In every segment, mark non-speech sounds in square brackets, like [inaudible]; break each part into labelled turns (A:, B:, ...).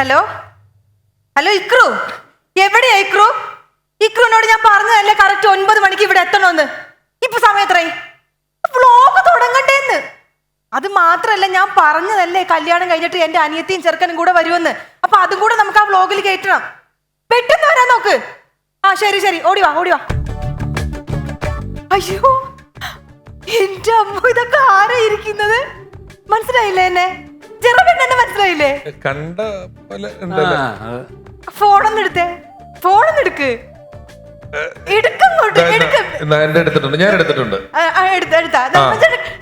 A: Hello? Hello Ikru. എവിടെയാ ഇക്രു? ഇക്രുവിനോട് ഞാൻ പറഞ്ഞതല്ലേ കറക്റ്റ് ഒൻപത് മണിക്ക് ഇവിടെ എത്തണമെന്ന് ഇപ്പൊ സമയം എത്രയായി? വ്ലോഗ് തുടങ്ങണ്ടേന്ന്. അത് മാത്രല്ല ഞാൻ പറഞ്ഞതല്ലേ കല്യാണം കഴിഞ്ഞിട്ട് എന്റെ അനിയത്തിയും ചെറുക്കനും കൂടെ വരുമെന്ന്. അപ്പൊ അതും കൂടെ നമുക്ക് ആ വ്ലോഗിൽ കയറ്റണം പെട്ടെന്ന് വരാൻ നോക്ക്. ആ ശരി ശരി. ഓടി വാ ഓടി വാ. അയ്യോ എന്റെ അമ്മ ഇതൊക്കെ ആരാ ഇരിക്കുന്നത്? മനസ്സിലായില്ലേ എന്നെ? മനസ്സിലായില്ലേ?
B: കണ്ട പോലെ ഉണ്ടല്ലേ?
A: ഫോണൊന്ന് എടുത്തേ ഫോണൊന്ന് എടുക്ക് എടുക്കങ്ങോട്ട്
B: ദാ,
A: എടുക്ക്.
B: എന്നാ എന്റെ എടുത്തിട്ടുണ്ട് ഞാൻ എടുത്തിട്ടുണ്ട്.
A: ആ, ആ, എടുത്ത എടുത്താ.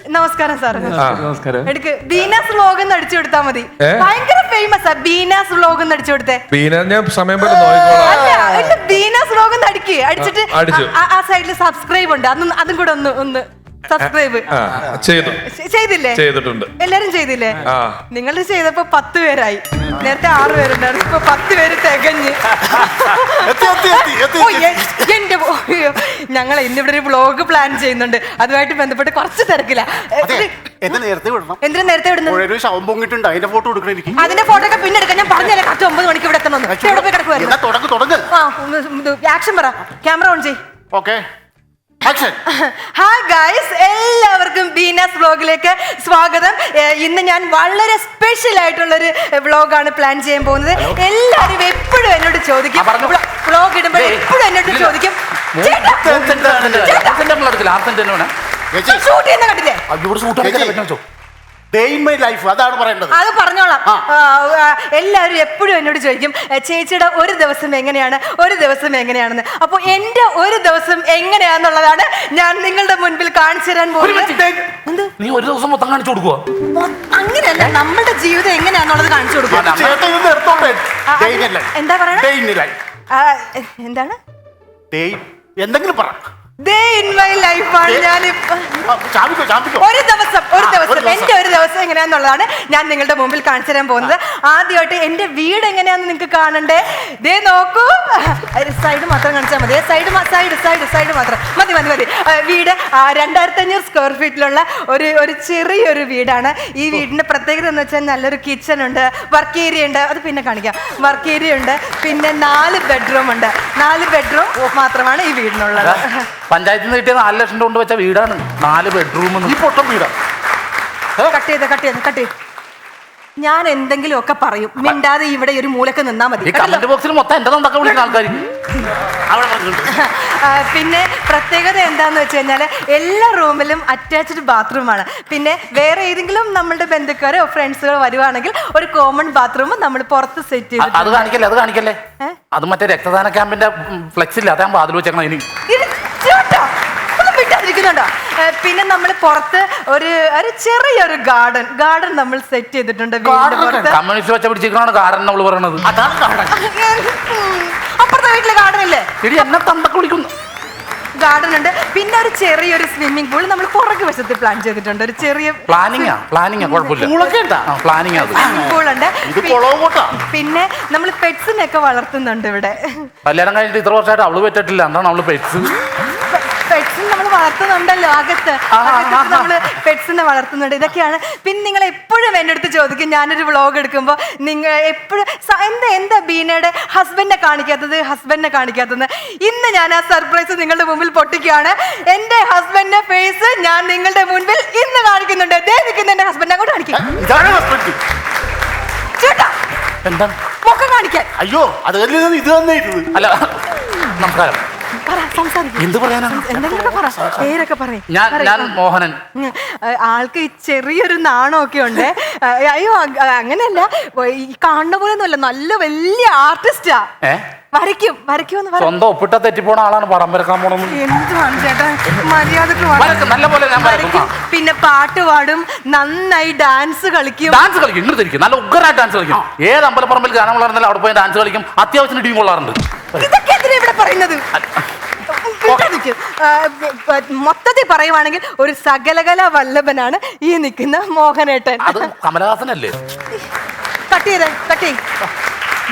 A: നമസ്കാരം സാർ.
C: നമസ്കാരം.
A: എടുക്ക്. ബീനാസ് വ്ലോഗ് എന്ന് അടിച്ചു കൊടുത്താ മതി.
B: ഏ?
A: ഭയങ്കര ഫേമസ് ആ ബീനാസ് വ്ലോഗ് എന്ന് അടിച്ചു കൊടുത്തേ.
B: ബീന ഞാൻ സമയം പോലെ നോക്കിക്കോളാം.
A: അല്ല ഇല്ല, ബീനാസ് വ്ലോഗ് എന്ന് അടിക്ക്. അടിച്ചിട്ട്
B: ആ, അടിച്ചു.
A: ആ- ആ സൈഡിൽ സബ്സ്ക്രൈബ് ഉണ്ട്. അതും അതും കൂടെ ഒന്ന് ഒന്ന് സബ്സ്ക്രൈബ്
B: ആ ചെയ്തു.
A: ചെയ്തില്ലേ?
B: ചെയ്തിട്ടുണ്ട്.
A: എല്ലാരും ചെയ്തില്ലേ? നിങ്ങൾ ചെയ്തപ്പോ പത്ത് പേരായി. നേരത്തെ ആറ് പേരുണ്ടായിരുന്നു. ഇപ്പൊ പത്ത് പേര് തികഞ്ഞ്.
D: എത്തി എത്തി എത്തി എത്തി
A: ഓ, എന്റെ ഞങ്ങൾ ഇന്നിവിടെ ഒരു വ്ളോഗ് പ്ലാൻ ചെയ്യുന്നുണ്ട്. അതുമായിട്ട് ബന്ധപ്പെട്ട് കുറച്ച് തിരക്കില്ല
D: എന്നെ നേരത്തെ വിടണം?
A: എന്തിനാ നേരത്തെ
D: പുഴയൊരു ശവം പൊങ്ങിട്ടുണ്ട് അതിന്റെ ഫോട്ടോ എടുക്കണം എനിക്ക്.
A: അതിന്റെ ഫോട്ടോ ഒക്കെ പിന്നെ എടുക്കാം. ഞാൻ പറഞ്ഞല്ലേ കറക്റ്റ് ഒമ്പത് മണിക്ക് ഇവിടെ ആ ആക്ഷൻ പറ. ക്യാമറ ഓൺ ചെയ്യ്.
D: ഓക്കെ
A: ഹായ് ഗായ്സ് [laughs] എല്ലാവർക്കും ബീനാസ് വ്ലോഗിലേക്ക് സ്വാഗതം. ഇന്ന് ഞാൻ വളരെ സ്പെഷ്യൽ ആയിട്ടുള്ള ഒരു വ്ലോഗാണ് പ്ലാൻ ചെയ്യാൻ പോകുന്നത്. എല്ലാവരും എപ്പോഴും എന്നോട് ചോദിക്കും. വ്ലോഗ് ഇടുമ്പോൾ എപ്പോഴും എന്നോട് ചോദിക്കും. ചേട്ടാ ഷൂട്ട് ചെയ്യുന്ന കണ്ടില്ലേ?
D: മൈ ലൈഫ് അതാണ് പറയേണ്ടത്.
A: അത് പറഞ്ഞോളാം. എല്ലാവരും എപ്പോഴും എന്നോട് ചോദിക്കും "ഏ, ചേച്ചിയുടെ ഒരു ദിവസം എങ്ങനെയാണ്? ഒരു ദിവസം എങ്ങനെയാണെന്ന്? അപ്പൊ എന്റെ ഒരു ദിവസം എങ്ങനെയാന്നുള്ളതാണ് ഞാൻ നിങ്ങളുടെ മുൻപിൽ കാണിച്ചു തരാൻ പോകുന്നത്.
C: നീ ഒരു ദിവസം മൊത്തം കാണിച്ചു കൊടുക്കുക
A: അങ്ങനെയല്ല നമ്മുടെ ജീവിതം എങ്ങനെയാന്നുള്ളത് കാണിച്ചു കൊടുക്കുക എന്താ പറയണേ? എന്താണ്?
D: എന്തെങ്കിലും പറ.
A: ഒരു ദിവസം ഒരു ദിവസം.
D: ദിവസം.
A: എന്റെ ഒരു ദിവസം എങ്ങനെയാന്നുള്ളതാണ് ഞാൻ നിങ്ങളുടെ മുമ്പിൽ കാണിച്ചു തരാൻ പോകുന്നത്. ആദ്യമായിട്ട് എന്റെ വീട് എങ്ങനെയാന്ന് നിങ്ങൾക്ക് കാണണ്ടേ? ദേ നോക്കൂ. സൈഡ് മാത്രം കാണിച്ചാൽ മതി. സൈഡ് സൈഡ് സൈഡ് സൈഡ് മാത്രം. മതി മതി മതി. വീട് രണ്ടായിരത്തി അഞ്ഞൂറ് സ്ക്വയർ ഫീറ്റിലുള്ള ഒരു ഒരു ചെറിയൊരു വീടാണ്. ഈ വീടിന്റെ പ്രത്യേകത എന്ന് വെച്ചാൽ നല്ലൊരു കിച്ചൺ ഉണ്ട് വർക്ക് ഏരിയ ഉണ്ട്. അത് പിന്നെ കാണിക്കാം. വർക്ക് ഏരിയ ഉണ്ട് പിന്നെ നാല് ബെഡ്റൂം ഉണ്ട്. നാല് ബെഡ്റൂം മാത്രമാണ് ഈ വീടിനുള്ളത്.
C: പഞ്ചായത്തിൽ നിന്ന് കിട്ടിയ നാല് ലക്ഷം രൂപ കൊണ്ട് വെച്ച വീടാണ്. നാല് ബെഡ്റൂം
D: ഈ പൊട്ടം വീടാ.
A: കട്ട് ചെയ്ത് കട്ട് ചെയ്ത് കട്ട് ചെയ്ത്. ഞാൻ എന്തെങ്കിലും ഒക്കെ പറയും മിണ്ടാതെ ഇവിടെ ഒരു മൂലക്ക് നിന്നാ മതി.
C: ഈ കമന്റ് ബോക്സിൽ മൊത്തം എന്റെ തൊണ്ടൊക്കെ വിളിക്കുന്ന ആൾക്കാർ
D: അവിടെ പറഞ്ഞിട്ടുണ്ട് [laughs]
A: ആ, പിന്നെ പ്രത്യേകത എന്താന്ന് വെച്ച് കഴിഞ്ഞാൽ എല്ലാ റൂമിലും അറ്റാച്ച്ഡ് ബാത്റൂമാണ് പിന്നെ വേറെ ഏതെങ്കിലും നമ്മളുടെ ബന്ധുക്കാരോ ഫ്രണ്ട്സുകളോ വരുവാണെങ്കിൽ ഒരു കോമൺ ബാത്റൂം നമ്മൾ പുറത്ത് സെറ്റ്
C: അത് കാണിക്കല്ലേ അത് കാണിക്കല്ലേ? അത് മറ്റേ രക്തദാന ക്യാമ്പിന്റെ ഫ്ലെക്സ് ഇല്ല? അതാ വാതിൽ വെച്ചേക്കണം ഇനി.
A: ഇത് ചേട്ടാ, ഒന്നും പിന്നെ നമ്മൾ പുറത്ത് ഒരു ഒരു ചെറിയൊരു ഗാർഡൻ ഗാർഡൻ നമ്മൾ സെറ്റ് ചെയ്തിട്ടുണ്ട് വീടിന്റെ പുറത്ത്.
C: കമ്മ്യൂണിസ്റ്റ് വെച്ച പിടിച്ചിരിക്കണാണ് കാരൻ നമ്മൾ പറയണത്.
D: അതാണ് കാണാൻ
A: അപ്പുറത്തെ വീട്ടിലെ ഗാർഡൻ ഇല്ലേ?
C: എടി എന്നെ തന്തക്ക് വിളിക്കുന്നു.
A: ഗാർഡൻ ഉണ്ട്. പിന്നെ ഒരു ചെറിയൊരു സ്വിമ്മിംഗ് പൂൾ നമ്മൾ പുറകു വശത്ത് പ്ലാൻ ചെയ്തിട്ടുണ്ട്. ഒരു ചെറിയ
C: പ്ലാനിങ് അത്.
A: സ്വിമ്മിംഗ് പൂൾ ഉണ്ട്. പിന്നെ നമ്മൾ പെറ്റ്സിനെ ഒക്കെ വളർത്തുന്നുണ്ട് ഇവിടെ.
C: കല്യാണം കഴിഞ്ഞിട്ട് ഇത്ര വർഷമായിട്ട് അവൾ പറ്റിട്ടില്ല എന്താണ് അവൾ പെറ്റ്സ്
A: പെറ്റ്സിന് നമ്മൾ വളർത്തുന്നുണ്ടല്ലോ അകത്ത്. നമ്മൾ പെറ്റ്സിനെ വളർത്തുന്നുണ്ട്. ഇതൊക്കെയാണ്. പിന്നെ നിങ്ങൾ എപ്പോഴും എന്റെ അടുത്ത് ചോദിക്കും. ഞാനൊരു വ്ളോഗ് എടുക്കുമ്പോൾ നിങ്ങൾ എപ്പോഴും എന്താ എന്താ ബീനയുടെ ഹസ്ബൻഡിനെ കാണിക്കാത്തത്? ഹസ്ബൻഡിനെ കാണിക്കാത്തത്? ഇന്ന് ഞാൻ ആ സർപ്രൈസ് നിങ്ങളുടെ മുമ്പിൽ പൊട്ടിക്കുകയാണ്. എന്റെ ഹസ്ബൻഡിന്റെ ഫേസ് ഞാൻ നിങ്ങളുടെ മുൻപിൽ ഇന്ന് കാണിക്കുന്നുണ്ട്. ദേ നിൽക്കുന്ന എന്റെ ഹസ്ബൻഡിനെ അങ്ങോട്ട് കാണിക്കും. ചേട്ടാ കാണിക്കാൻ.
D: അയ്യോ അത് ഇത് തന്നെ
C: അല്ല നമസ്കാരം. ഞാൻ ഞാൻ മോഹനൻ.
A: ആൾക്ക് ചെറിയൊരു നാണമൊക്കെ ഉണ്ട്. അയ്യോ അങ്ങനെയല്ല. ഈ കാണുന്ന പോലെ ഒന്നുമല്ല നല്ല വലിയ ആർട്ടിസ്റ്റാ. വരയ്ക്കും. വരയ്ക്കും പറ.
C: സ്വന്തം ഒപ്പിട്ട തെറ്റിപ്പോണ ആളാണ് പടം വരക്കാൻ പോണെന്ന്
A: എന്തുവാണ് ചേട്ടാ? മര്യാദയ്ക്ക്
C: വരക്കും, നല്ല പോലെ ഞാൻ.
A: വരയ്ക്കും. പിന്നെ പാട്ട് പാടും. നന്നായി ഡാൻസ് കളിക്കും.
C: ഡാൻസ് കളിക്കും. ഇങ്ങോട്ട് തിരിക്കും. നല്ല ഉഗ്രായിട്ട് ഡാൻസ് കളിക്കും. ഏത് അമ്പലപ്പറമ്പിൽ ഗാനം വളർന്നാലും അവിടെ പോയി ഡാൻസ് കളിക്കും. അത്യാവശ്യം ടീം കൊള്ളാറുണ്ട്.
A: ഇതൊക്കെ എന്തിനാ ഇവിടെ പറയുന്നത്? മൊത്തത്തിൽ പറയുവാണെങ്കിൽ ഒരു സകലകല വല്ലഭനാണ് ഈ നിൽക്കുന്ന മോഹനേട്ടൻ.
C: അത് കമലഹാസനല്ലേ?
A: കട്ട് ചെയ്തേ കട്ട് ചെയ്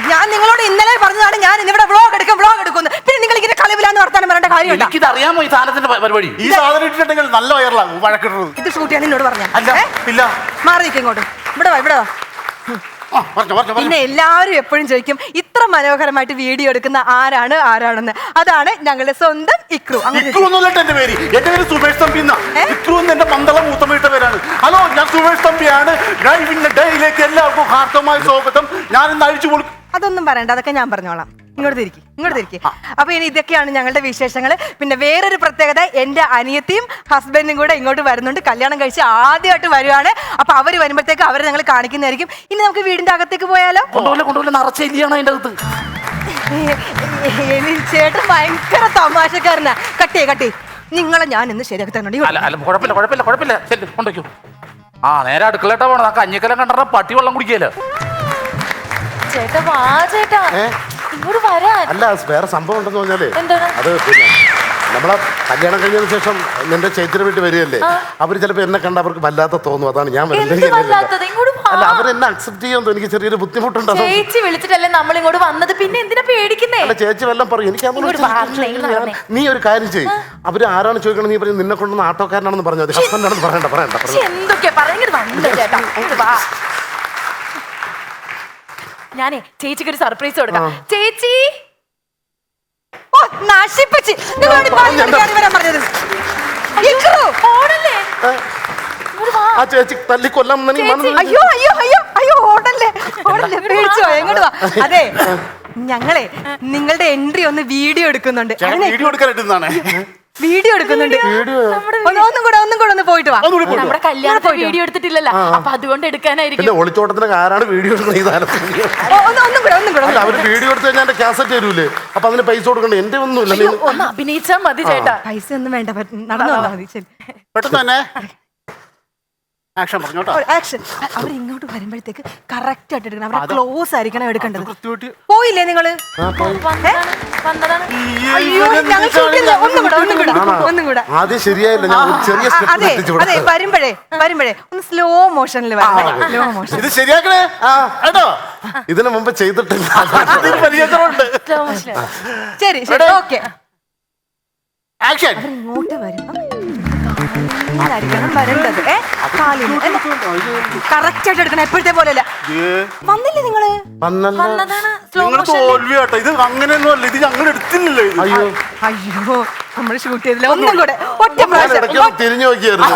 A: ഞാൻ നിങ്ങളോട് ഇന്നലെ പറഞ്ഞതാണ് ഞാൻ ഇവിടെ വ്ളോഗ് എടുക്കും വ്ളോഗ് എടുക്കുന്നു പിന്നെ നിങ്ങൾ ഇങ്ങനെ കളവിലാന്ന് വർത്താനം പറയേണ്ട കാര്യമില്ല
C: എനിക്കിത് അറിയാമോ ഈ സാധനത്തിന്റെ പ- പരിപാടി?
D: ഈ സാധനം ഇട്ടിട്ടുണ്ടെങ്കിൽ നല്ല വയറിലാകും വഴക്കിടുന്നത്
A: ഇത് ഷൂട്ട് ചെയ്യാൻ എന്നോട് പറഞ്ഞ?
D: അല്ല ഇല്ല.
A: മാറി നിൽക്കും ഇങ്ങോട്ട്. ഇവിടെ വാ ഇവിടെ വാ. പിന്നെ എല്ലാവരും എപ്പോഴും ചോദിക്കും ഇത്ര മനോഹരമായിട്ട് വീഡിയോ എടുക്കുന്ന ആരാണ് ആരാണെന്ന്. അതാണ് ഞങ്ങളുടെ സ്വന്തം ഇക്രു.
D: ഇക്രു ഒന്നുമല്ല എന്റെ പേര്. എന്റെ പേര് സുബേഷ് തമ്പി എന്നാ. ഇക്രു എന്ന് എന്റെ പന്തളം പേരാണ്. ഹലോ ഞാൻ സുബേഷ് തമ്പിയാണ്. ഡ്രൈവിംഗ് ഡേയിലേക്ക് എല്ലാവർക്കും ഹാർദമായ സ്വാഗതം. ഞാൻ ഇന്ന് അഴിച്ചു കൊടുക്കും
A: അതൊന്നും പറയണ്ട അതൊക്കെ ഞാൻ പറഞ്ഞോളാം. ഇങ്ങോട്ട് തിരിക്കി ഇങ്ങോട്ട് തിരിക്കി. അപ്പൊ ഇനി ഇതൊക്കെയാണ് ഞങ്ങളുടെ വിശേഷങ്ങൾ പിന്നെ വേറൊരു പ്രത്യേകത എന്റെ അനിയത്തിയും ഹസ്ബൻഡും കൂടെ ഇങ്ങോട്ട് വരുന്നുണ്ട്. കല്യാണം കഴിച്ച് ആദ്യമായിട്ട് വരുവാണ്. അപ്പൊ അവർ വരുമ്പോഴത്തേക്ക് അവരെ ഞങ്ങൾ കാണിക്കുന്നതായിരിക്കും. ഇനി നമുക്ക് വീടിന്റെ അകത്തേക്ക് പോയാലോ? ചേട്ടൻ ഭയങ്കര തമാശക്കാരനാ. കട്ടി കട്ടി നിങ്ങളെ ഞാൻ ഇന്ന് ശരിയാക്കി
C: കൊണ്ടുവയ്ക്കൂ ആ നേരെ അടുക്കളേട്ടാ പോണം ആ കഞ്ഞിക്കലം കണ്ട പട്ടി വെള്ളം കുടിക്കല്ലോ
E: ചേട്ടാ വാ ചേട്ടാ? ഇങ്ങോട്ട് വരാൻ.
F: അല്ല വേറെ സംഭവം ഉണ്ടെന്ന് പറഞ്ഞാലേ
E: എന്താണ്?
F: അത് പിന്നെ നമ്മളെ കല്യാണം കഴിഞ്ഞതിന് ശേഷം നിന്റെ ചൈത്ര വീട്ടിൽ വരികയല്ലേ? അവർ ചിലപ്പോ എന്നെ കണ്ട അവർക്ക് വല്ലാത്ത തോന്നും. അതാണ് ഞാൻ വരുന്നത്.
E: എന്ത്
F: എനിക്ക് ഇല്ല.
E: വല്ലാത്തത്? ഇങ്ങോട്ട് വാ.
F: അല്ല അവരെന്നെ അക്സെപ്റ്റ് ചെയ്യുമെന്ന് എനിക്ക് ചെറിയൊരു ബുദ്ധിമുട്ടുണ്ടോ.
E: ചേച്ചി വിളിച്ചിട്ടല്ലേ നമ്മൾ ഇങ്ങോട്ട് വന്നത്? പിന്നെ എന്തിനാ പേടിക്കുന്നേ?
F: അല്ല ചേച്ചി വല്ലതും പറയും. എനിക്ക് അതൊന്നും
E: ഇങ്ങോട്ട് വാ,
F: ചോദിക്കാൻ ഞാൻ-
E: വരണേ.
F: നീ ഒരു കാര്യം ചെയ്യും. അവർ ആരാണ് ചോദിക്കണം നീ പറയും നിന്നെ കൊണ്ടുവന്ന ആട്ടോക്കാരനാണെന്ന് പറഞ്ഞു അത് ഹസ്ബൻഡ് ആണെന്ന് പറയണ്ട പറയണ്ട
E: പക്ഷെ
F: പറയണ്ട.
E: എന്തൊക്കെയാ പറയുന്നത് വന്നില്ല ചേട്ടാ. ഇങ്ങോട്ട് വാ. ഞാനേ ചേച്ചിക്ക് ഒരു സർപ്രൈസ് കൊടുക്കാം. ചേച്ചി!
A: ഓ നശിപ്പിച്ച്. നിങ്ങളോട് വരാൻ പറഞ്ഞത്. ഇക്രു!
E: ഓടല്ലേ?
F: ആ. ചേച്ചി
A: അയ്യോ അയ്യോ അയ്യോ അയ്യോ ഓടല്ലേ? ഓടല്ലേ പേടിച്ചോ എങ്ങോട്ട് വാ. അതെ ഞങ്ങളെ നിങ്ങളുടെ എൻട്രി ഒന്ന് വീഡിയോ എടുക്കുന്നുണ്ട്.
D: ചേട്ടൻ വീഡിയോ
A: വീഡിയോ എടുക്കുന്നുണ്ട്. ഒന്ന് ഒന്നും കൂടെ ഒന്നും കൂടെ ഒന്ന് പോയിട്ട് വാ.
E: നമ്മുടെ കല്യാണത്തിന് വീഡിയോ എടുത്തിട്ടില്ലല്ലോ. അപ്പൊ അതുകൊണ്ട് എടുക്കാനായിരിക്കും
F: ഒളിച്ചോട്ടത്തിന് ഒളിച്ചോട്ടത്തിനൊക്കെ ആരാണ് വീഡിയോ
A: ഒന്നും കൂടെ ഒന്നും കൂടെ
F: അവർ വീഡിയോ എടുത്ത് കഴിഞ്ഞാൽ കാസറ്റ് തരൂലേ? അപ്പൊ അതിന് പൈസ കൊടുക്കണ്ട? എന്റെ ഒന്നുമില്ല.
E: ഒന്ന് അഭിനയിച്ചാ മതി ചേട്ടാ.
A: പൈസ ഒന്നും വേണ്ട നടന്നു മതി
D: പെട്ടെന്ന് തന്നെ. ആക്ഷൻ പറഞ്ഞോട്ടോ
A: ആക്ഷൻ അവർ ഇങ്ങോട്ട് വരുമ്പോഴത്തേക്ക് കറക്റ്റ് ആയിട്ട് എടുക്കണം. അവരെ ക്ലോസ് ആയിരിക്കണം എടുക്കേണ്ടത്. പോയില്ലേ നിങ്ങൾ?
F: ആദ്യം ശരിയായില്ല. ഞാൻ ചെറിയ
A: അതെ വരുമ്പഴേ വരുമ്പഴേ. ഒന്ന് സ്ലോ മോഷനിൽ സ്ലോ മോഷൻ
D: ഇത് ശരിയാക്കണേ? കേട്ടോ?
F: ഇതിനു മുമ്പ് ചെയ്തിട്ടില്ല.
A: ശരി ശരി. ഓക്കെ
D: ആക്ഷൻ
A: ഇങ്ങോട്ട് വരുമ്പോ കാലിലായിരിക്കണം വരേണ്ടത്. ഏ കാലിന് കറക്റ്റ് ആയിട്ട് എടുക്കണം. എപ്പോഴത്തെ പോലെയല്ല. വന്നില്ലേ നിങ്ങൾ?
F: വന്നല്ല.
E: വന്നതാണ്
D: നിങ്ങൾ
E: മോഷൻ
D: തോൽവി കേട്ടോ ഇത് അങ്ങനെയൊന്നും അല്ല. ഇത് ഞങ്ങൾ എടുത്തില്ലല്ലോ ഇത്.
F: അയ്യോ.
A: അയ്യോ നമ്മൾ ഷൂട്ട് ചെയ്തില്ല. ഒന്നും കൂടെ. ഒറ്റ
F: ഞാൻ
A: പ്രാവശ്യം.
F: ഇടയ്ക്ക് ഒന്ന് തിരിഞ്ഞു നോക്കിയായിരുന്നു.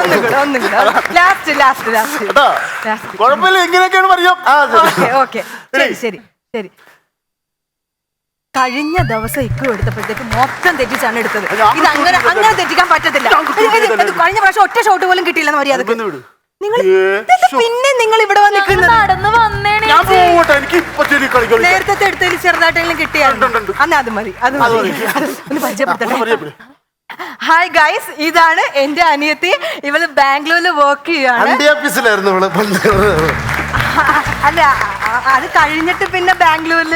A: ഒന്നും കൂടെ ഒന്നും കൂടെ. ലാസ്റ്റ് ലാസ്റ്റ് ലാസ്റ്റ്
D: കേട്ടോ കുഴപ്പമില്ല. ഇങ്ങനെയൊക്കെയാണ് പറയാം
F: ആ ശരി.
A: ഓക്കെ ഓക്കെ ശരി ശരി ശരി. കഴിഞ്ഞ ദിവസം ഇക്കു എടുത്തപ്പോഴത്തേക്ക് മൊത്തം തെറ്റിച്ചാണ് എടുത്തത്. ഇത് അങ്ങനെ അങ്ങനെ തെറ്റിക്കാൻ പറ്റത്തില്ല. കഴിഞ്ഞ പ്രാവശ്യം ഒറ്റ ഷോട്ട് പോലും കിട്ടിയില്ലെന്ന്
D: മര്യാദ.
A: നിങ്ങൾ പിന്നെ നിങ്ങൾ ഇവിടെ വന്നിരിക്കുന്നത്
E: നടന്നു വന്നേണേ
D: ഞാൻ പോകട്ടെ എനിക്ക് ഇപ്പൊ ചെറിയ കളി കളി
A: നേരത്തെ എടുത്തതിൽ ചെറുതായിട്ടെങ്കിലും കിട്ടിയായിരുന്നു
D: അന്നാ ഉണ്ട്.
A: അന്ന് അത് മതി അത് മതി. ഒന്ന് പരിചയപ്പെടുത്തട്ടെ.
D: പരിചയപ്പെട്.
A: ഹായ് ഗൈസ് ഇതാണ് എന്റെ അനിയത്തി. ഇവൾ ബാംഗ്ലൂരിൽ വർക്ക് ചെയ്യാണ് അല്ല അത് കഴിഞ്ഞിട്ട് പിന്നെ ബാംഗ്ലൂരിൽ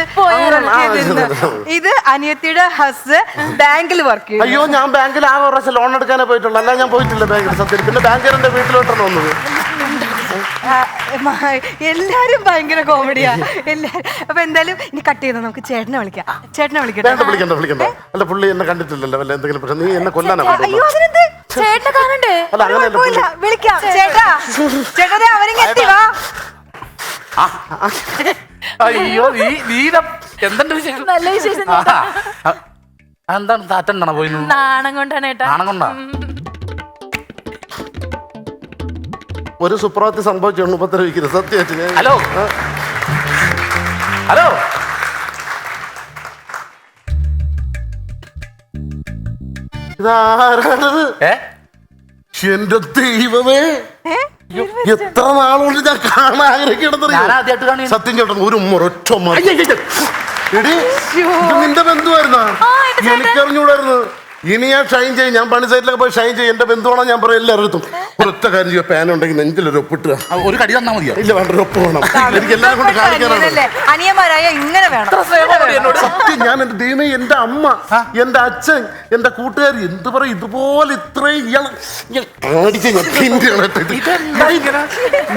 A: ഇത് അനിയത്തിയുടെ ഹസ് ബാങ്കിൽ വർക്ക് ചെയ്യും
F: അയ്യോ ഞാൻ ബാങ്കിൽ ആ പ്രാവശ്യം ലോൺ എടുക്കാനേ പോയിട്ടുള്ളൂ. അല്ല ഞാൻ പോയിട്ടില്ല ബാങ്കിൽ സത്യം പിന്നെ ബാങ്കർ എന്റെ വീട്ടിലോട്ടാണ് വന്നത്
A: എല്ലാരും ഭയങ്കര കോമഡിയാ എല്ലാരും അപ്പൊ എന്തായാലും ഇനി കട്ട് ചെയ്തോ? നമുക്ക് ചേട്ടനെ വിളിക്കാം. ചേട്ടനെ വിളിക്കട്ടെ.
F: വിളിക്കണ്ട വിളിക്കണ്ട. അല്ല പുള്ളി എന്നെ കണ്ടിട്ടില്ലല്ലോ. വല്ല എന്തെങ്കിലും പക്ഷെ നീ എന്നെ കൊല്ലാനാ
A: അയ്യോ അതിനെന്ത്?
E: ചേട്ടനെ കാണണ്ടേ?
A: വിളിക്കാം. ചേട്ടാ ചേട്ടാ ദേ അവരിങ്ങ് വാ.
C: അയ്യോ നീ നീല എന്തുണ്ട് വിശേഷം?
E: നല്ല വിശേഷം ചേട്ടാ.
C: എന്താണ് താറ്റണ്ടാണോ പോയി
E: നാണം കൊണ്ടാണ് ഏട്ടാ.
C: നാണം കൊണ്ടാ?
F: ഒരു സുപ്രഭാതത്തിൽ സംഭവിച്ചു ഉപദ്രവിക്കരുത് സത്യമായിട്ട് ഞാൻ
C: ഹലോ? ഹലോ?
F: ഇതാരാണത്?
C: ഏ?
F: എന്റെ ദൈവമേ.
A: ഏ?
F: എത്ര നാളുകൊണ്ട് ഞാൻ കാണാൻ ആഗ്രഹിക്കണം
C: ഞാൻ ആദ്യമായിട്ട് കാണി
F: സത്യം ചേട്ടൻ ഒരു ഉമ്മ ഒറ്റ ഉമ്മ. എടി നിന്റെ ബന്ധുവായിരുന്നാ? എനിക്കറിഞ്ഞൂടായിരുന്നു ഇനി ഞാൻ ഷൈൻ ചെയ്യും. ഞാൻ പണി സൈറ്റിലൊക്കെ പോയി ഷൈൻ ചെയ്യും. എന്റെ ബന്ധുവാണോ? ഞാൻ പറയും എല്ലാവരും ഒരൊറ്റ കാര്യം ചെയ്യുക പാൻ ഉണ്ടെങ്കിൽ നെഞ്ചിലൊരു ഒപ്പിട്ടുക
C: ഒരു കടി തന്നാ മതിയോ?
F: ഇല്ല വേണ്ട ഒരു ഒപ്പ് വേണം എനിക്ക് എല്ലാം കൊണ്ട് കാണിക്കാനാണ്.
A: അനിയന്മാരായ ഇങ്ങനെ വേണം.
F: സത്യം ഞാൻ എന്റെ ദൈവമേ എന്റെ അമ്മ എന്റെ അച്ഛൻ എന്റെ കൂട്ടുകാർ എന്ത് പറയും? ഇതുപോലെ ഇത്രയും ഇയാൾ.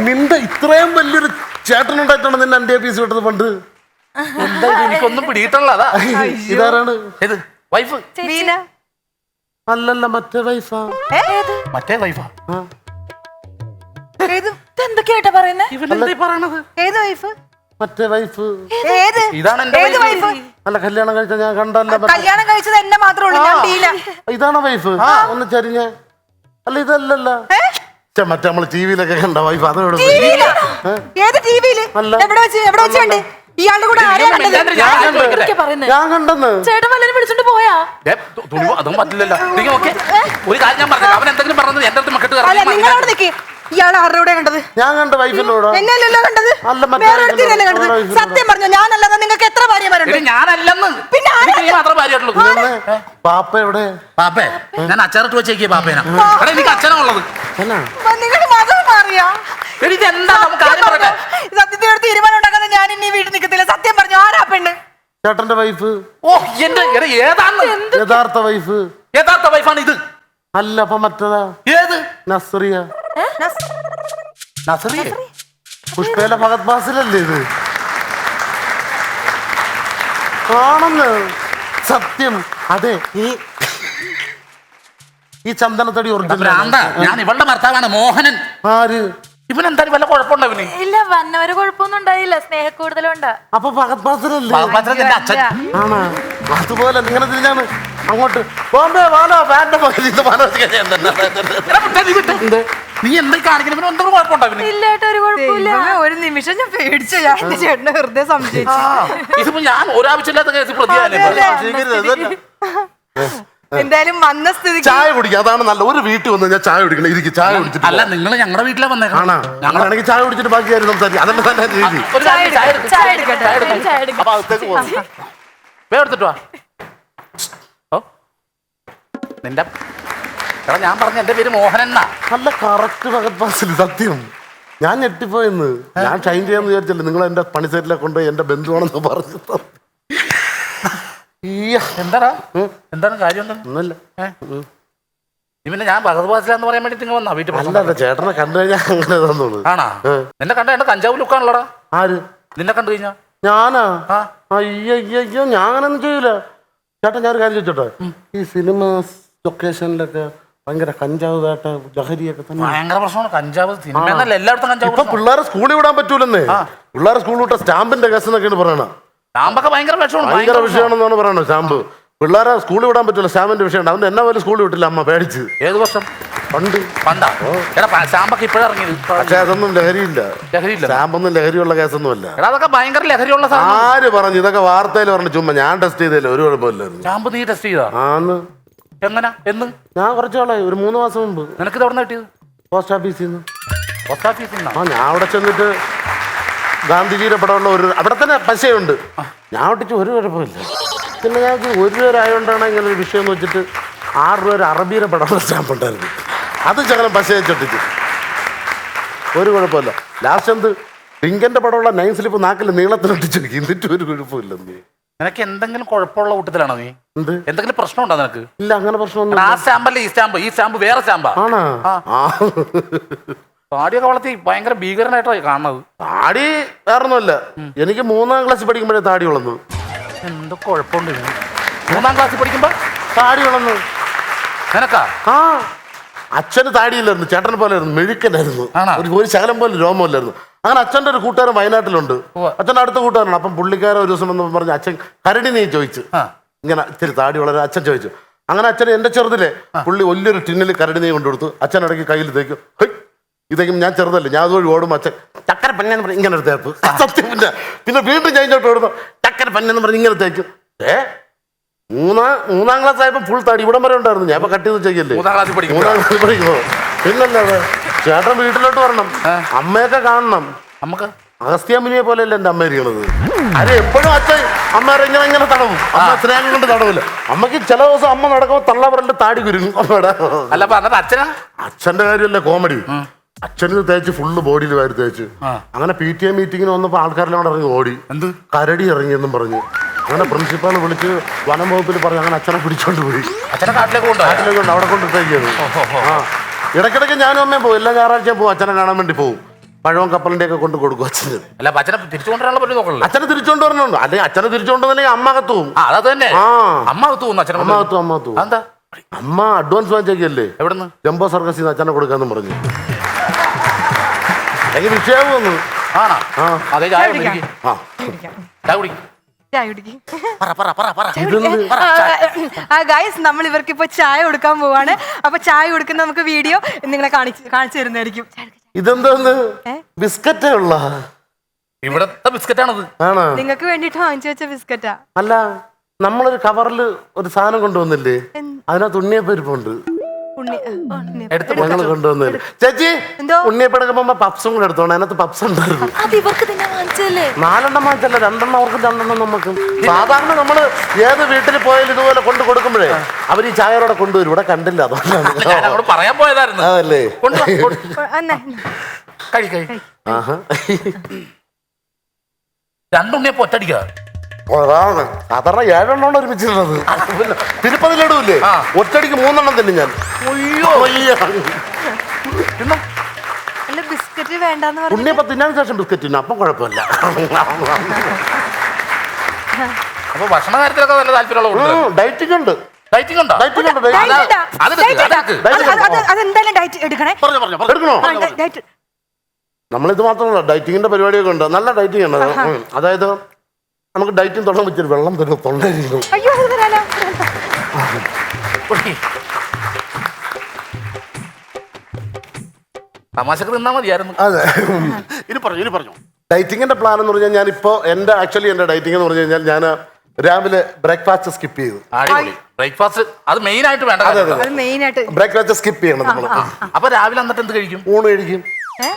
F: നിന്റെ ഇത്രയും വലിയൊരു ചേട്ടനുണ്ടായിട്ടാണ് നിന്നെ എന്റെ പീസ് വിട്ടത് പണ്ട്?
C: എനിക്കൊന്നും പിടിയിട്ടുള്ളതാ.
F: ഇതാരാണ്?
C: ഏത്? വൈഫ്
A: വീന
F: അല്ലല്ല മറ്റേ വൈഫാ?
C: മറ്റേ വൈഫാ
A: ഏത്?
E: എന്തൊക്കെയായിട്ടാ പറയുന്നേ?
C: ഇവൻ എന്താ ഈ
A: ഏത് വൈഫ്
F: മറ്റേ വൈഫ്
A: ഏത്?
C: ഇതാണ് എന്റെ
A: വൈഫ്
F: അല്ല കല്യാണം കഴിച്ച ഞാൻ കണ്ടല്ല
A: കല്യാണം കഴിച്ചത് എന്നെ മാത്രമേ
F: ഇതാണോ വൈഫ് ഒന്ന് ചരിഞ്ഞ. അല്ല ഇതല്ലല്ല. മറ്റേ നമ്മൾ ടി വിയിലൊക്കെ കണ്ട വൈഫ്
A: അത് ഏത്
F: ടിവിയിൽ
A: എവിടെ വെച്ച് എവിടെ ഇയാളുടെ കൂടെ
C: ഞാൻ
F: കണ്ടെന്ന്
E: ചേട്ടൻ വല്ലതും വിളിച്ചോണ്ട് പോയാ?
C: തുണി അതും പറ്റില്ലല്ലോ. നീ ഓക്കെ ഒരു കാര്യം ഞാൻ പറഞ്ഞു അവൻ എന്തെങ്കിലും പറഞ്ഞത് എന്റെ അടുത്ത് മക്കട്ട്
A: അല്ല നിൽക്കി ഇയാൾ ആരുടെ കൂടെ കണ്ടത്?
F: ഞാൻ കണ്ട വൈഫിനോട്
A: എന്നല്ലല്ലോ കണ്ടത്? കണ്ടത്? സത്യം പറഞ്ഞു ഞാനല്ലാതെ നിങ്ങൾക്ക് എത്ര ഭാര്യമാരുണ്ട്?
C: ഞാനല്ലെന്ന്.
A: പിന്നെ
C: മാത്രമേ ഭാര്യയായിട്ടുള്ളൂ.
F: പാപ്പ എവിടെ?
C: പാപ്പേ ഞാൻ അച്ചാറിട്ട് വെച്ചേക്കിയ പാപ്പേനാ. എടാ എനിക്ക് അച്ഛനാ ഉള്ളത്.
F: എന്നാ?
A: നിങ്ങളുടെ മതം മാറിയാ?
C: എടി ഇത് എന്താ നമുക്ക് കാര്യം പറയട്ടെ.
A: സത്യത്തിനോട് തീരുമാനം ഉണ്ടാക്കുന്നത് ഞാൻ ഇനി വീട്ടിൽ നിൽക്കത്തില്ല സത്യം പറഞ്ഞു ആരാ പെണ്ണ്?
F: ചേട്ടന്റെ വൈഫ്
C: ഓ എന്റെ എടാ ഏതാന്ന്?
F: യഥാർത്ഥ വൈഫ്
C: യഥാർത്ഥ വൈഫാണ് ഇത്.
F: അല്ല അപ്പൊ മറ്റേതാ?
C: ഏത്?
F: നസ്രിയ.
C: നസറിയെ
F: പുഷ്പയിലെ ഭഗത് ബാസിലല്ലേ ഇത്? ആണെന്ന് സത്യം. അതെ ഈ ഈ ചന്ദനത്തടി
C: ഭ്രാന്ത
F: ഒറിജിനൽ
C: ഞാൻ ഇവളുടെ ഭർത്താവാണ് മോഹനൻ.
F: ആര്?
C: ഇവൻ വല്ല കുഴപ്പമുണ്ടോ ഇവന്?
E: ഇല്ല വന്നവര് കുഴപ്പമൊന്നും ഉണ്ടായില്ല. സ്നേഹ കൂടുതലുണ്ടാ
F: അപ്പൊ ഭഗത് ബാസിലല്ലേ
C: നിന്റെ അച്ഛൻ.
F: ആണോ? അതുപോലെ ഇങ്ങനെ തിരിഞ്ഞാണ് അങ്ങോട്ട്. ബോംബെ വാലോ ബാൻഡ്
C: എടാ, വിട്ടേ, നീ വിട്ടേ. നീ എന്താ കാണിക്കണം? ഇവന് എന്തെങ്കിലും കുഴപ്പമുണ്ടോ ഇവന്?
E: ഇല്ല ഏട്ടാ ഒരു കുഴപ്പമില്ല.
A: ദൈവമേ, ഒരു നിമിഷം ഞാൻ പേടിച്ചു ഞാൻ എന്റെ ചേട്ടനെ വെറുതെ സംശയിച്ചു.
C: ഇതിപ്പോ ഞാൻ ഒരാവശ്യമില്ലാത്ത കേസ് പ്രതിയാണ് [laughs]
A: എന്തായാലും വന്ന സ്ഥിതിക്ക്
F: ചായ കുടിക്കുക അതാണ് നല്ല. ഒരു വീട്ടിൽ വന്ന് ഞാൻ ചായ കുടിക്കണം. ഇരിക്കും. ചായ കുടിച്ചിട്ട്
C: അല്ല നിങ്ങൾ ഞങ്ങളുടെ വീട്ടിലെ വന്നേക്കാണ്
F: ഞങ്ങളാണെങ്കിൽ ചായ കുടിച്ചിട്ട് ബാക്കി കാര്യം സംസാരിക്കും. അതല്ല തന്നെ രീതി.
C: ഒരു ചായ എടുക്ക്.
E: ചായ എടുക്കട്ടെ ചായ എടുക്കട്ടെ
F: അപ്പൊ അകത്തേക്ക് പോകും.
C: വേ എടുത്തിട്ട് വാ. ഓ. നിന്റെ എടാ ഞാൻ പറഞ്ഞ എന്റെ പേര് മോഹൻ എന്നാ.
F: നല്ല കറക്റ്റ് ഭഗത് ബാസിൽ സത്യം. ഞാൻ ഞെട്ടിപ്പോയെന്ന്. ഞാൻ ഷൈൻ ചെയ്യാന്ന് വിചാരിച്ചല്ലേ നിങ്ങൾ എന്റെ പണി സൈറ്റിലെ കൊണ്ടുപോയി എന്റെ ബന്ധുവാണെന്ന് പറഞ്ഞു.
C: എന്താടാ? എന്താണ് കാര്യം
F: ഒന്നുമില്ല.
C: ഞാൻ ഭഗത് പറയാൻ വേണ്ടി നിങ്ങൾ വന്നാ? വീട്ടിൽ
F: ചേട്ടനെ കണ്ടു കഴിഞ്ഞാൽ അങ്ങനെ തന്നോളൂ.
C: ആണാ? നിന്നെ കണ്ട എന്റെ കഞ്ചാവ് ലുക്കാണല്ലോടാ.
F: ആര്?
C: നിന്നെ കണ്ടു കഴിഞ്ഞാ?
F: ഞാനാ?
C: ആ.
F: അയ്യോ അയ്യോ അയ്യോ ഞാൻ അങ്ങനൊന്നും ചെയ്യൂല. ചേട്ടാ ഞാൻ ഒരു കാര്യം ചോദിച്ചോട്ടെ? ഈ സിനിമ ലൊക്കേഷനിലൊക്കെ ഭയങ്കര കഞ്ചാവ് വേട്ട ലഹരിയൊക്കെ തന്നെ.
C: ഭയങ്കര പ്രശ്നമാണ്. കഞ്ചാവ് സിനിമ എന്നല്ല എല്ലായിടത്തും കഞ്ചാവ്
F: ഇപ്പൊ പിള്ളേരെ സ്കൂളിൽ വിടാൻ പറ്റൂലെന്നേ. പിള്ളേരെ സ്കൂളിൽ വിട്ട സ്റ്റാമ്പിന്റെ കേസ് എന്നൊക്കെയാണ് പറയണ.
C: ഭയങ്കര വിഷമാണ്.
F: വിഷയമാണെന്നാണ് പറയുന്നത് സ്റ്റാമ്പ് പിള്ളേരെ സ്കൂളിൽ വിടാൻ പറ്റില്ല സ്റ്റാമ്പിന്റെ വിഷയമുണ്ട്. അവൻ എന്നാ പോലും സ്കൂളിൽ വിട്ടില്ല അമ്മ പേടിച്ച്.
C: ഏത് വർഷം?
F: പണ്ട്.
C: പണ്ടാ? എടാ
F: പക്ഷെ അതൊന്നും ലഹരിയില്ല.
C: ലഹരിയില്ല.
F: ലഹരിയുള്ള കേസൊന്നുമല്ല.
C: എടാ അതൊക്കെ ഭയങ്കര ലഹരിയുള്ള
F: ആര് പറഞ്ഞു? ഇതൊക്കെ വാർത്തയിൽ പറഞ്ഞു. ചുമ്മാ ഞാൻ ടെസ്റ്റ് ചെയ്തില്ല ഒരു കുഴപ്പമില്ലായിരുന്നു.
C: ചാമ്പ് നീ ടെസ്റ്റ് ചെയ്താ
F: ആന്ന്.
C: എങ്ങനെ? എന്ന്?
F: ഞാൻ കുറച്ച് നാളായി ഒരു മൂന്ന് മാസം മുമ്പ്.
C: നിനക്ക് ഇത് എവിടെ നിന്ന് കിട്ടിയത്?
F: പോസ്റ്റ് ഓഫീസിൽ നിന്ന്.
C: പോസ്റ്റ് ഓഫീസിൽ നിന്ന്?
F: ആ ഞാൻ അവിടെ ചെന്നിട്ട് ഗാന്ധിജിയുടെ പടമുള്ള ഒരു അവിടെ തന്നെ പശയുണ്ട്. ഞാൻ ഒട്ടിച്ച് ഒരു കുഴപ്പമില്ല. പിന്നെ ഞാൻ ഒരു പേരായതുകൊണ്ടാണ് ഇങ്ങനെ ഒരു വിഷയം എന്ന് വെച്ചിട്ട് ആറ് പേര് അറബിയുടെ പടമുള്ള സ്റ്റാമ്പ് ഉണ്ടായിരുന്നു അത് ശകലം പശ വെച്ചൊട്ടിച്ച് ഒരു കുഴപ്പമില്ല. ലാസ്റ്റ് എന്ത്? ഡിങ്കന്റെ പടമുള്ള നൈൻ സ്ലിപ്പ് നാക്കിൽ നീളത്തിൽ ഒട്ടിച്ചു എന്നിട്ട് ഒരു കുഴപ്പമില്ല
C: നിനക്ക് എന്തെങ്കിലും കുഴപ്പമുള്ള കൂട്ടത്തിലാണോ നീ?
F: എന്ത്?
C: എന്തെങ്കിലും പ്രശ്നമുണ്ടോ നിനക്ക്?
F: ഇല്ല അങ്ങനെ പ്രശ്നമൊന്നും
C: ആ സ്റ്റാമ്പല്ല ഈ സ്റ്റാമ്പ് ഈ സ്റ്റാമ്പ് വേറെ സ്റ്റാമ്പാ.
F: ആണോ? ആ.
C: താടിയൊക്കെ വളർത്തി ഭയങ്കര ഭീകരനായിട്ടാണ് കാണുന്നത്.
F: താടി വേറൊന്നുമല്ല. എനിക്ക് മൂന്നാം ക്ലാസ് പഠിക്കുമ്പോഴേ താടി വളർന്നു
C: എന്തോ കുഴപ്പമുണ്ട് ഇതിന്? മൂന്നാം ക്ലാസ് പഠിക്കുമ്പോ?
F: താടി വളർന്നു
C: നിനക്കാ?
F: ആ. അച്ഛന് താടിയില്ലായിരുന്നു. ചേട്ടനെ പോലെ ആയിരുന്നു. മെഴുക്കനായിരുന്നു.
C: ആണോ?
F: ഒരു ഒരു ശകലം രോമം രോമമില്ലായിരുന്നു. അങ്ങനെ അച്ഛന്റെ ഒരു കൂട്ടുകാരൻ വയനാട്ടിലുണ്ട്.
C: ഉവ്വ.
F: അച്ഛന്റെ അടുത്ത കൂട്ടുകാരനാണ്. അപ്പം പുള്ളിക്കാരൻ ഒരു ദിവസം എന്ന് പറഞ്ഞ് അച്ഛൻ കരടി നീ ചോദിച്ചു.
C: ആ.
F: ഇങ്ങനെ ഇച്ചിരി താടി വളരെ അച്ഛൻ ചോദിച്ചു. അങ്ങനെ അച്ഛൻ എന്റെ ചെറുതിലെ പുള്ളി വലിയൊരു ടിന്നിൽ കരടി നീ കൊണ്ടുകൊടുത്തു. അച്ഛൻ ഇടയ്ക്ക് കയ്യിൽ തേക്കും. ഹൈ ഇതേക്കും ഞാൻ ചെറുതല്ലേ ഞാൻ അതുവഴി ഓടും അച്ഛൻ ചക്കര പന്നെന്ന് പറഞ്ഞ് ഇങ്ങനെ തേപ്പ്. സത്യം പിന്നെ പിന്നെ വീണ്ടും ഞാൻ ഇങ്ങോട്ട് ഓടുന്നു ചക്കര പന്നെന്ന് പറഞ്ഞ് ഇങ്ങനെ തേക്കും. ഏ? മൂന്നാം മൂന്നാം ക്ലാസ് ആയപ്പോൾ ഫുൾ താടി ഇവിടം വരെ ഉണ്ടായിരുന്നു. ഞാൻ ഇപ്പൊ കട്ട് ചെയ്ത് ചെയ്യല്ലേ
C: മൂന്നാം ക്ലാസ്സിൽ
F: പഠിക്കുമ്പോൾ പിന്നല്ലാതെ ചേട്ടൻ വീട്ടിലോട്ട് വരണം. അമ്മയൊക്കെ കാണണം.
C: നമുക്ക്
F: അഗസ്ത്യാമിനിയെ പോലെയല്ല എന്റെ അമ്മ ഇരിക്കണത് അത് എപ്പോഴും അച്ഛൻ അമ്മ ഇങ്ങനെ ഇങ്ങനെ തടവും. അമ്മ സ്നേഹം കൊണ്ട് തടവില്ല. അമ്മയ്ക്ക് ചില ദിവസം അമ്മ നടക്കുമ്പോൾ തള്ളവരന്റെ താടി കുരുങ്ങും. അമ്മയുടെ
C: അല്ല അപ്പൊ അച്ഛനാ?
F: അച്ഛന്റെ കാര്യമല്ല കോമഡി. അച്ഛന് തേച്ച് ഫുള്ള് ബോഡിയിൽ വാരി തേച്ച്. അങ്ങനെ പി ടി എ മീറ്റിങ്ങിന് വന്നപ്പോൾ ആൾക്കാരെല്ലാം കൂടെ ഇറങ്ങി ഓടി.
C: എന്ത്?
F: കരടി ഇറങ്ങിയെന്നും പറഞ്ഞു. അങ്ങനെ പ്രിൻസിപ്പാൾ വിളിച്ച് വനം വകുപ്പിൽ പറഞ്ഞു അങ്ങനെ അച്ഛനെ പിടിച്ചോണ്ട് പോയി.
C: അച്ഛനെ
F: നാട്ടിലേക്ക് കൊണ്ട് അവിടെ കൊണ്ടിട്ടേക്കാണ് ആ. ഇടയ്ക്കിടയ്ക്ക് ഞാനും അമ്മയും പോകും. എല്ലാ ഞായറാഴ്ചയും പോകും. അച്ഛനെ കാണാൻ വേണ്ടി പോകും. പഴവും കപ്പലിന്റെ ഒക്കെ കൊണ്ട് കൊടുക്കും അച്ഛന്.
C: അല്ല അച്ഛനെ തിരിച്ചു കൊണ്ടുവരാനുള്ള പറ്റി നോക്കണല്ലോ.
F: അച്ഛനെ തിരിച്ചുകൊണ്ട് വരണുണ്ട്. അല്ലെങ്കിൽ അച്ഛനെ തിരിച്ചുകൊണ്ട് വന്നില്ലെങ്കിൽ അമ്മ കത്തും
C: അത് തന്നെ. അമ്മ കത്തും അച്ഛനെ
F: അമ്മ. കത്തും അമ്മ കത്തും അമ്മ അഡ്വാൻസ് വാങ്ങിച്ചേക്കല്ലേ
C: എവിടുന്ന്?
F: ജംബോ സർക്കസിൽ നിന്ന് അച്ഛനെ കൊടുക്കാന്ന് പറഞ്ഞു. അല്ലെങ്കിൽ വിഷയമാകുന്നു
C: ആണോ? അതെ ചായ
A: കുടിക്കാം.
C: കുടിക്ക്.
F: ആ.
C: ചായ കുടിക്ക്.
A: ചായ കുടിക്ക്.
C: പറ പറ പറ പറ.
A: ഗൈസ് നമ്മൾ ഇവർക്ക് ഇപ്പൊ ചായ കൊടുക്കാൻ പോവാണ്. അപ്പൊ ചായ കൊടുക്കുന്ന നമുക്ക് വീഡിയോ നിങ്ങളെ കാണിച്ച് കാണിച്ചു തരുന്നതായിരിക്കും.
F: ഇതെന്തോന്ന്?
A: ഏ?
F: ബിസ്ക്കറ്റേ ഉള്ള?
C: ഇവിടത്തെ ബിസ്ക്കറ്റാണത്.
F: ആണോ?
A: നിങ്ങൾക്ക് വേണ്ടിട്ട് വാങ്ങിച്ചു വെച്ച ബിസ്ക്കറ്റാ.
F: അല്ല നമ്മളൊരു കവറിൽ ഒരു സാധനം കൊണ്ടുവന്നില്ലേ? അതിനകത്ത് ഉണ്ണിയപ്പരിപ്പുണ്ട്.
C: എടുത്ത്
F: ഞങ്ങൾ കൊണ്ടുവന്നില്ല ചേച്ചി? ഉണ്ണിയപ്പെടുക്കുമ്പോ പപ്സും കൂടെ എടുത്തോണം അതിനകത്ത് പപ്സ് ഉണ്ടായിരുന്നു. നാലെണ്ണം വാങ്ങിച്ചല്ല രണ്ടെണ്ണം അവർക്ക് രണ്ടെണ്ണം നമുക്ക്. സാധാരണ നമ്മൾ ഏത് വീട്ടിൽ പോയാലും ഇതുപോലെ കൊണ്ട് കൊടുക്കുമ്പോഴേ അവർ ഈ ചായയോടെ കൊണ്ടുവരും. ഇവിടെ കണ്ടില്ല അതുകൊണ്ടാണ്.
C: പറയാൻ പോയതായിരുന്നു.
F: അതല്ലേ.
C: കഴി കഴി.
F: ആഹാ.
C: രണ്ടുണ്ണിയപ്പോ ഒറ്റടിക്കുക
F: അതാണ് സാധാരണ ഏഴെണ്ണമാണ് ഒരുമിച്ചിരുന്നത്. പിന്നെ തിരുപ്പതി ലഡുവില്ലേ ഒറ്റടിക്ക് മൂന്നെണ്ണം തന്നെ ഞാൻ.
A: ബിസ്ക്കറ്റ് വേണ്ടെന്ന് പറഞ്ഞു
F: ഉണ്ണിയപ്പം തിന്നാൻ ശേഷം ബിസ്ക്കറ്റ് അപ്പൊ അപ്പം കുഴപ്പമില്ല.
C: അപ്പൊ ഭക്ഷണ കാര്യത്തിലൊക്കെ നല്ല താല്പര്യമുള്ള കൂടുതൽ
F: ഡയറ്റിംഗ് ഉണ്ട്.
C: ഡയറ്റിംഗ് ഉണ്ടോ?
F: ഡയറ്റിംഗ് ഉണ്ട്
A: അതെന്തായാലും ഡയറ്റ് എടുക്കണേ.
F: നമ്മളിത് മാത്രമല്ല ഡയറ്റിങ്ങിന്റെ പരിപാടിയൊക്കെ ഉണ്ട്. നല്ല ഡയറ്റിംഗ് ഉണ്ട്. അതായത് നമുക്ക് ഡയറ്റിംഗ് തുടങ്ങാൻ പറ്റിയ വെള്ളം തരും തൊണ്ടയിരിക്കും
A: അയ്യോ അത് തരാലോ.
C: കുടി. തമാശക്ക് നിന്നാ മതിയായിരുന്നു.
F: അതെ.
D: ഇനി പറഞ്ഞു ഇനി പറഞ്ഞു.
F: ഡയറ്റിങ്ങിന്റെ പ്ലാൻ എന്ന് പറഞ്ഞാൽ ഞാൻ ഇപ്പോൾ എന്റെ ആക്ച്വലി എന്റെ ഡയറ്റിംഗ് എന്ന് പറഞ്ഞു കഴിഞ്ഞാൽ ഞാൻ രാവിലെ ബ്രേക്ക്ഫാസ്റ്റ് സ്കിപ്പ് ചെയ്തു.
C: അടിപൊളി. ബ്രേക്ക്ഫാസ്റ്റ് അത് മെയിൻ ആയിട്ട് വേണ്ട
F: അതെ,
C: കാര്യമാണ്.
A: അത് മെയിൻ ആയിട്ട്.
F: ബ്രേക്ക്ഫാസ്റ്റ് സ്കിപ്പ് ചെയ്യണം നമ്മൾ
C: അപ്പൊ രാവിലെ എന്നിട്ട് എന്ത് കഴിക്കും?
F: ഊണ് കഴിക്കും.
A: ഏ?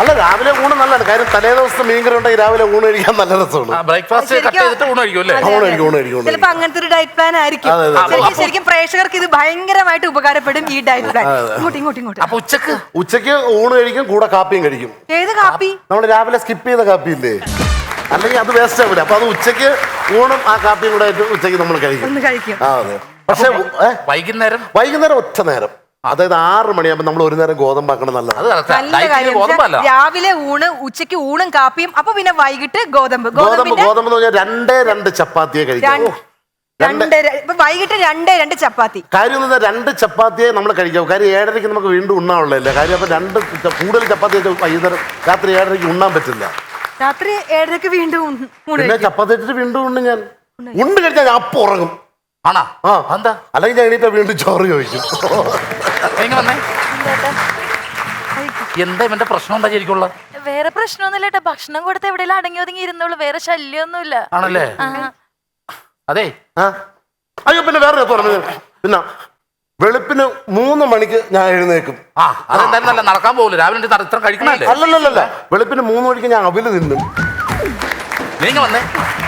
F: അല്ല രാവിലെ ഊണ് നല്ലതാണ്. കാര്യം തലേ ദിവസത്തെ മീൻകറി ഉണ്ടെങ്കിൽ രാവിലെ ഊണ് കഴിക്കാൻ നല്ല രസമാണ്.
C: ബ്രേക്ക്ഫാസ്റ്റ് കട്ട്
A: ശരിക്കും-
C: ചെയ്തിട്ട് ഊണ് കഴിക്കും അല്ലേ
A: അതെ,
F: ഊണ് കഴിക്കും, ഊണ് കഴിക്കും, ഊണ്
A: ചിലപ്പോ അങ്ങനത്തെ ഒരു ഡയറ്റ് പ്ലാൻ ആയിരിക്കും. ശരിക്കും ശരിക്കും പ്രേക്ഷകർക്ക് ഇത് ഭയങ്കരമായിട്ട് ഉപകാരപ്പെടും ഈ ഡയറ്റ് പ്ലാൻ ഇങ്ങോട്ട് ഇങ്ങോട്ട് ഇങ്ങോട്ട്.
C: അപ്പൊ ഉച്ചയ്ക്ക്?
F: ഉച്ചയ്ക്ക് ഊണ് കഴിക്കും കൂടെ കാപ്പിയും കഴിക്കും.
A: ഏത് കാപ്പി?
F: നമ്മൾ രാവിലെ സ്കിപ്പ് ചെയ്ത കാപ്പി ഇല്ലേ അല്ലെങ്കിൽ അത് വേസ്റ്റ് ആവില്ല. അപ്പൊ അത് ഉച്ചയ്ക്ക് ഊണും ആ കാപ്പിയും കൂടെ ആയിട്ട് ഉച്ചയ്ക്ക് നമ്മൾ കഴിക്കും.
A: ഒന്ന് കഴിക്കും.
F: ആ അതെ. പക്ഷെ
C: വൈകുന്നേരം?
F: വൈകുന്നേരം ഒറ്റ നേരം. അതായത് ആറ് മണിയാകുമ്പോൾ നമ്മൾ ഒരു നേരം ഗോതമ്പാക്കണം നല്ലതാണ്
A: രാവിലെ ഊണ് ഉച്ചയ്ക്ക് ഊണും കാപ്പിയും അപ്പൊ പിന്നെ വൈകിട്ട് ഗോതമ്പ്.
F: ഗോതമ്പ് ഗോതമ്പ് എന്ന് പറഞ്ഞാൽ രണ്ടേ രണ്ട് ചപ്പാത്തിയെ കഴിക്കാം.
A: രണ്ട് വൈകിട്ട് രണ്ടേ രണ്ട് ചപ്പാത്തി.
F: കാര്യം രണ്ട് ചപ്പാത്തിയെ നമ്മൾ കഴിക്കാം കാര്യം ഏഴരയ്ക്ക് നമുക്ക് വീണ്ടും ഉണ്ണാവുള്ളല്ലേ കാര്യം അപ്പൊ രണ്ട് കൂടുതൽ ചപ്പാത്തി വൈകുന്നേരം രാത്രി ഏഴരയ്ക്ക് ഉണ്ണാൻ പറ്റില്ല.
A: രാത്രി ഏഴരക്ക് വീണ്ടും.
F: ചപ്പാത്തി വീണ്ടും ഉണ്ണു ഞാൻ. ഉണ്ട് കഴിച്ചാൽ ഞാൻ അപ്പം ഉറങ്ങും.
C: ആണാ?
F: ആ.
C: എന്താ
F: അല്ലെങ്കിൽ ഞാൻ എണീറ്റാ വീണ്ടും ചോറ് ചോദിക്കും.
C: എങ്ങനെ വന്നേ? എന്താ ഇവന്റെ പ്രശ്നം? എന്താ ശരിക്കുള്ള?
E: വേറെ പ്രശ്നമൊന്നുമില്ല കേട്ടോ. ഭക്ഷണം കൊടുത്ത് എവിടെയെങ്കിലും അടങ്ങി ഒതുങ്ങി ഇരുന്നോളൂ. വേറെ ശല്യമൊന്നുമില്ല
C: ആണല്ലേ?
E: ആ.
C: അതെ.
F: ആ. അയ്യോ പിന്നെ വേറെ പറഞ്ഞു പിന്നെ വെളുപ്പിന് മൂന്ന് മണിക്ക് ഞാൻ എഴുന്നേക്കും
C: ആ അതെന്തായാലും നല്ല നടക്കാൻ പോകില്ല രാവിലെ എണീറ്റ് നട- ഇത്ര കഴിക്കണല്ലേ?
F: അല്ലല്ലല്ല വെളുപ്പിന് മൂന്ന് മണിക്ക് ഞാൻ അവിൽ തിന്നും.
C: നീങ്ങ വന്നേ.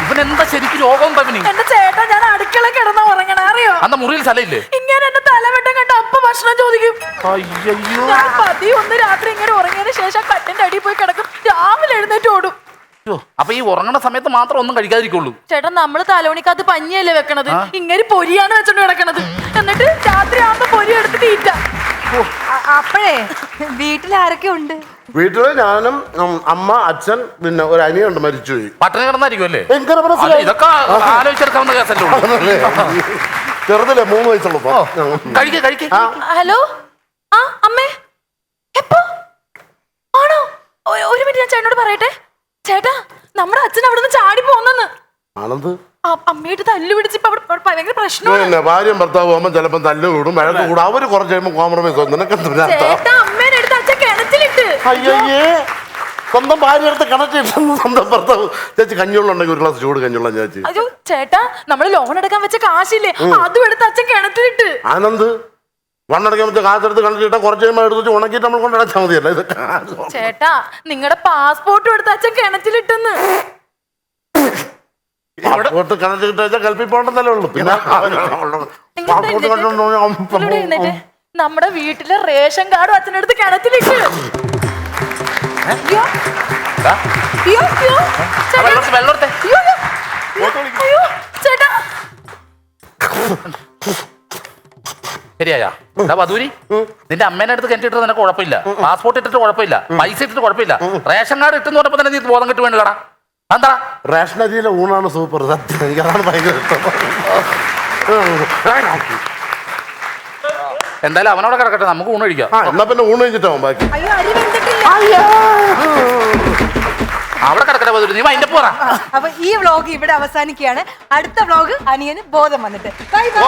C: ഇവൻ എന്താ ശരിക്കും രോഗം പവനി
E: എന്റെ ചേട്ടാ ഞാൻ അടുക്കള കിടന്ന ഉറങ്ങണ. അറിയോ?
C: അന്ന മുറിയിൽ സ്ഥലമില്ലേ?
E: ഇങ്ങനെ എന്റെ തലവെട്ടം കണ്ട അപ്പ ഭക്ഷണം ചോദിക്കും.
C: അയ്യോ
E: പതിയെ ഒന്ന് രാത്രി ഇങ്ങനെ ഉറങ്ങിയതിന് ശേഷം കട്ടിന്റെ അടിയിൽ പോയി കിടക്കും. രാവിലെ എഴുന്നേറ്റ് ഓടും.
C: അപ്പൊ ഈ ഉറങ്ങണ സമയത്ത് മാത്രം ഒന്നും കഴിക്കാതിരിക്കുള്ളൂ.
E: ചേട്ടാ നമ്മൾ തലോണിക്കകത്ത് പഞ്ഞിയല്ലേ വെക്കണത്? ഇങ്ങനെ പൊരിയാണ് വെച്ചോണ്ട് കിടക്കണത്. എന്നിട്ട് രാത്രി ആകുമ്പോ പൊരി എടുത്ത് തീറ്റ
A: അ- അപ്പഴേ വീട്ടിൽ ആരൊക്കെ ഉണ്ട്?
F: വീട്ടിൽ ഞാനും ഉം, അമ്മ അച്ഛൻ പിന്നെ ഒരു അനിയുണ്ട് മരിച്ചുപോയി
C: പട്ടണം കിടന്നായിരിക്കും അല്ലേ. ഇതൊക്കെ ആലോചിച്ചെടുക്കാവുന്ന കേസല്ലേ ഉള്ളൂ.
F: ആണല്ലേ? ചെറുതിലെ മൂന്ന് വയസ്സുള്ളപ്പോ
C: കഴിക്ക കഴിക്ക.
F: ആ.
E: ഹലോ? ആ അമ്മേ? എപ്പോ? ആണോ? ഒ- ഒരു മിനിറ്റ് ഞാൻ ചേട്ടനോട് പറയട്ടെ. ചേട്ടാ നമ്മുടെ അച്ഛൻ അവിടെ നിന്ന് ചാടി പോന്നെന്ന്.
F: ആനന്ദ്
E: അമ്മയായിട്ട് തല്ലു ഭയങ്കര പ്രശ്നമാണ്.
F: ഭാര്യയും ഭർത്താവ് ആകുമ്പോൾ ചിലപ്പോൾ തല്ലു കൂടും. വഴക്ക് കൂടും. അവർ കുറച്ച് കഴിയുമ്പോൾ കോംപ്രമൈസ് നിനക്ക്
E: ചേട്ടാ അമ്മേനെ എടുത്ത് അച്ഛൻ കിണറ്റിലിട്ട്.
F: അയ്യേ സ്വന്തം ഭാര്യ അടുത്ത് കണക്ട് സ്വന്തം ഭർത്താവ്. ചേച്ചി കഞ്ഞുള്ളുണ്ടെങ്കിൽ ഒരു ഗ്ലാസ് ചൂട് കഞ്ഞുള്ള ചേച്ചി.
E: അയ്യോ ചേട്ടാ നമ്മൾ ലോൺ എടുക്കാൻ വെച്ച കാശില്ലേ? അതും എടുത്ത് അച്ഛൻ കിണറ്റിലിട്ട്.
F: ആനന്ദ് വണ്ണടക്കാൻ വെച്ച കാശെടുത്ത് കണ്ടിട്ട് കുറച്ച് കഴിയുമ്പോൾ എടുത്തിട്ട് ഉണക്കിയിട്ട് നമ്മൾ കൊണ്ട് അടച്ചാൽ മതിയല്ലോ? ഇത്
E: ചേട്ടാ നിങ്ങളുടെ പാസ്പോർട്ടും എടുത്ത് അച്ഛൻ കിണറ്റിലിട്ടെന്ന്.
F: പാസ്പോർട്ട് ഉള്ളൂ. പിന്നെ
E: ഇങ്ങോട്ട് എഴുന്നേറ്റ്. ഇവിടെ എഴുന്നേറ്റ്. നമ്മുടെ വീട്ടിലെ റേഷൻ കാർഡും അച്ഛനടുത്ത് കിണറ്റിലിട്ട്. ചേട്ടാ.
C: ശരിയായ. വധൂരി നിന്റെ അമ്മേനെ അടുത്ത് കിണറ്റിട്ട് നിനക്ക് കുഴപ്പമില്ല. പാസ്പോർട്ട് ഇട്ടിട്ട് കുഴപ്പമില്ല. പൈസ ഇട്ടിട്ട് കുഴപ്പമില്ല. റേഷൻ കാർഡ് ഇട്ടെന്ന് പറഞ്ഞപ്പോ തന്നെ നീ ബോധം കിട്ടുവേണ്ടി വേണ്ടടാ എന്താ
F: റേഷൻ അരിയിലെ ഊണാണ് സൂപ്പർ. സത്യം എനിക്ക് അതാണ് ഭയങ്കര ഇഷ്ടം.
C: എന്തായാലും അവനവിടെ കിടക്കട്ടെ നമുക്ക് ഊണ് കഴിക്കാം.
F: ആ എന്നാ പിന്നെ ഊണ് കഴിഞ്ഞിട്ടാവും ബാക്കി.
A: അയ്യോ അരി വെന്തിട്ടില്ല.
C: അവിടെ കിടക്കട്ടെ ബദൂരി നീ അതിന്റെ പോറ
A: അപ്പൊ ഈ വ്ലോഗ് ഇവിടെ അവസാനിക്കുകയാണ്. അടുത്ത വ്ലോഗ് അനിയന് ബോധം വന്നിട്ട്. ബൈ. ബൈ